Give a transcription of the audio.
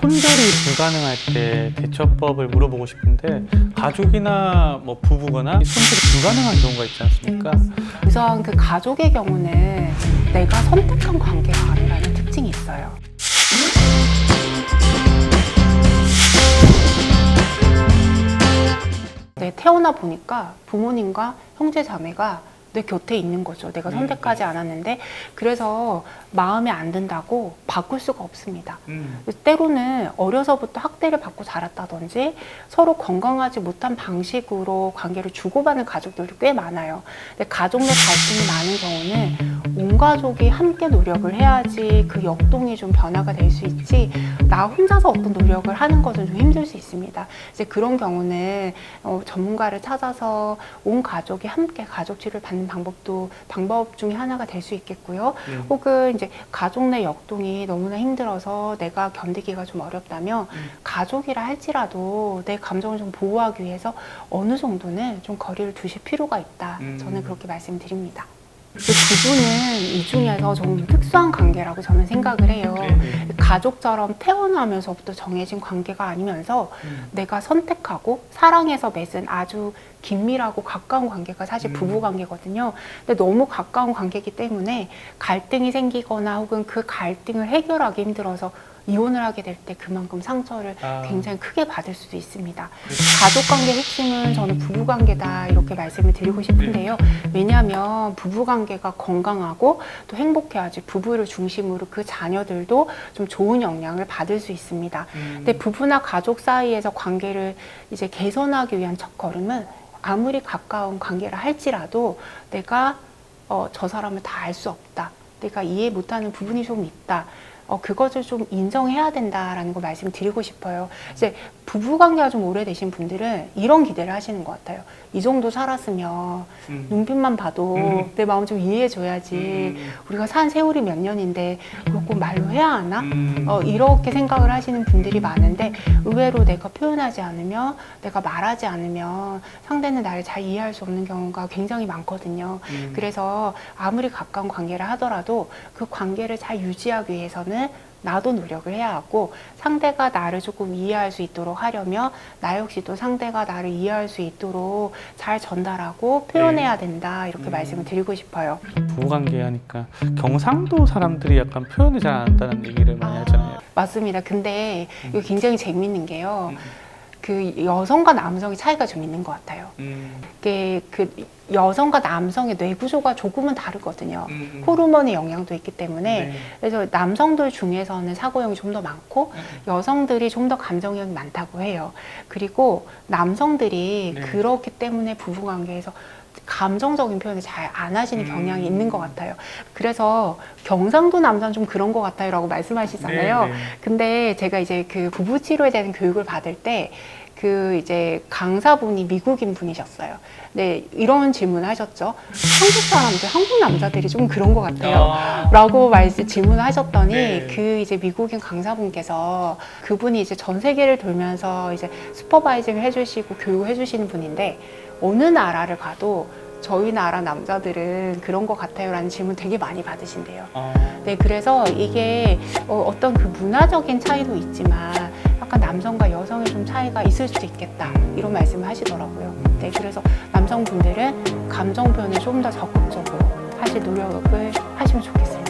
손절이 불가능할 때 대처법을 물어보고 싶은데 가족이나 뭐 부부거나 손절이 불가능한 경우가 있지 않습니까? 우선 그 가족의 경우는 내가 선택한 관계가 아니라는 특징이 있어요. 네, 태어나 보니까 부모님과 형제 자매가 내 곁에 있는 거죠. 내가 선택하지 않았는데 그래서 마음에 안 든다고 바꿀 수가 없습니다. 음. 때로는 어려서부터 학대를 받고 자랐다든지 서로 건강하지 못한 방식으로 관계를 주고받는 가족들도 꽤 많아요. 근데 가족 내 갈등이 많은 경우는 온 가족이 함께 노력을 해야지 그 역동이 좀 변화가 될 수 있지 나 혼자서 어떤 노력을 하는 것은 좀 힘들 수 있습니다. 이제 그런 경우는 어, 전문가를 찾아서 온 가족이 함께 가족 치료를 받는 방법도 방법 중에 하나가 될 수 있겠고요. 음. 혹은 이제 가족 내 역동이 너무나 힘들어서 내가 견디기가 좀 어렵다면 음. 가족이라 할지라도 내 감정을 좀 보호하기 위해서 어느 정도는 좀 거리를 두실 필요가 있다. 음. 저는 그렇게 말씀드립니다. 그 부부는 이 중에서 좀 특수한 관계라고 저는 생각을 해요. 네. 가족처럼 태어나면서부터 정해진 관계가 아니면서 음. 내가 선택하고 사랑해서 맺은 아주 긴밀하고 가까운 관계가 사실 음. 부부 관계거든요. 근데 너무 가까운 관계이기 때문에 갈등이 생기거나 혹은 그 갈등을 해결하기 힘들어서 이혼을 하게 될 때 그만큼 상처를 아. 굉장히 크게 받을 수도 있습니다. 가족 관계 핵심은 저는 부부 관계다 이렇게 말씀을 드리고 싶은데요. 왜냐하면 부부 관계가 건강하고 또 행복해야지 부부를 중심으로 그 자녀들도 좀 좋은 영향을 받을 수 있습니다. 음. 근데 부부나 가족 사이에서 관계를 이제 개선하기 위한 첫 걸음은 아무리 가까운 관계라 할지라도 내가 어, 저 사람을 다 알 수 없다. 내가 이해 못하는 부분이 좀 있다. 어, 그것을 좀 인정해야 된다라는 걸 말씀드리고 싶어요. 이제 부부 관계가 좀 오래되신 분들은 이런 기대를 하시는 것 같아요. 이 정도 살았으면 음. 눈빛만 봐도 음. 내 마음 좀 이해해줘야지. 음. 우리가 산 세월이 몇 년인데 그걸 꼭 말로 해야 하나? 음. 어, 이렇게 생각을 하시는 분들이 많은데 의외로 내가 표현하지 않으면 내가 말하지 않으면 상대는 나를 잘 이해할 수 없는 경우가 굉장히 많거든요. 음. 그래서 아무리 가까운 관계를 하더라도 그 관계를 잘 유지하기 위해서는 나도 노력을 해야 하고 상대가 나를 조금 이해할 수 있도록 하려면 나 역시도 상대가 나를 이해할 수 있도록 잘 전달하고 표현해야 된다 이렇게 음. 말씀을 드리고 싶어요. 부부관계 하니까 경상도 사람들이 약간 표현을 잘 안 한다는 얘기를 많이 아. 하잖아요. 맞습니다. 근데 이거 굉장히 재밌는 게요. 음. 그 여성과 남성의 차이가 좀 있는 것 같아요. 음. 그게 그 여성과 남성의 뇌 구조가 조금은 다르거든요. 음. 호르몬의 영향도 있기 때문에 네. 그래서 남성들 중에서는 사고형이 좀 더 많고 음. 여성들이 좀 더 감정형이 많다고 해요. 그리고 남성들이 네. 그렇기 때문에 부부관계에서 감정적인 표현을 잘 안 하시는 음. 경향이 있는 것 같아요. 그래서 경상도 남자는 좀 그런 것 같아요라고 말씀하시잖아요. 네, 네. 근데 제가 이제 그 부부 치료에 대한 교육을 받을 때 그 이제 강사분이 미국인 분이셨어요. 네, 이런 질문을 하셨죠. 한국 사람들, 한국 남자들이 좀 그런 것 같아요. 아. 라고 말씀 질문을 하셨더니 네. 그 이제 미국인 강사분께서 그분이 이제 전 세계를 돌면서 이제 슈퍼바이징을 해주시고 교육을 해주시는 분인데 어느 나라를 가도 저희 나라 남자들은 그런 것 같아요라는 질문 되게 많이 받으신대요. 아. 네, 그래서 이게 어, 떤 그 문화적인 차이도 있지만 약간 남성과 여성의 좀 차이가 있을 수도 있겠다 이런 말씀을 하시더라고요. 네, 그래서 남성분들은 감정 표현을 좀더 적극적으로 하실 노력을 하시면 좋겠습니다.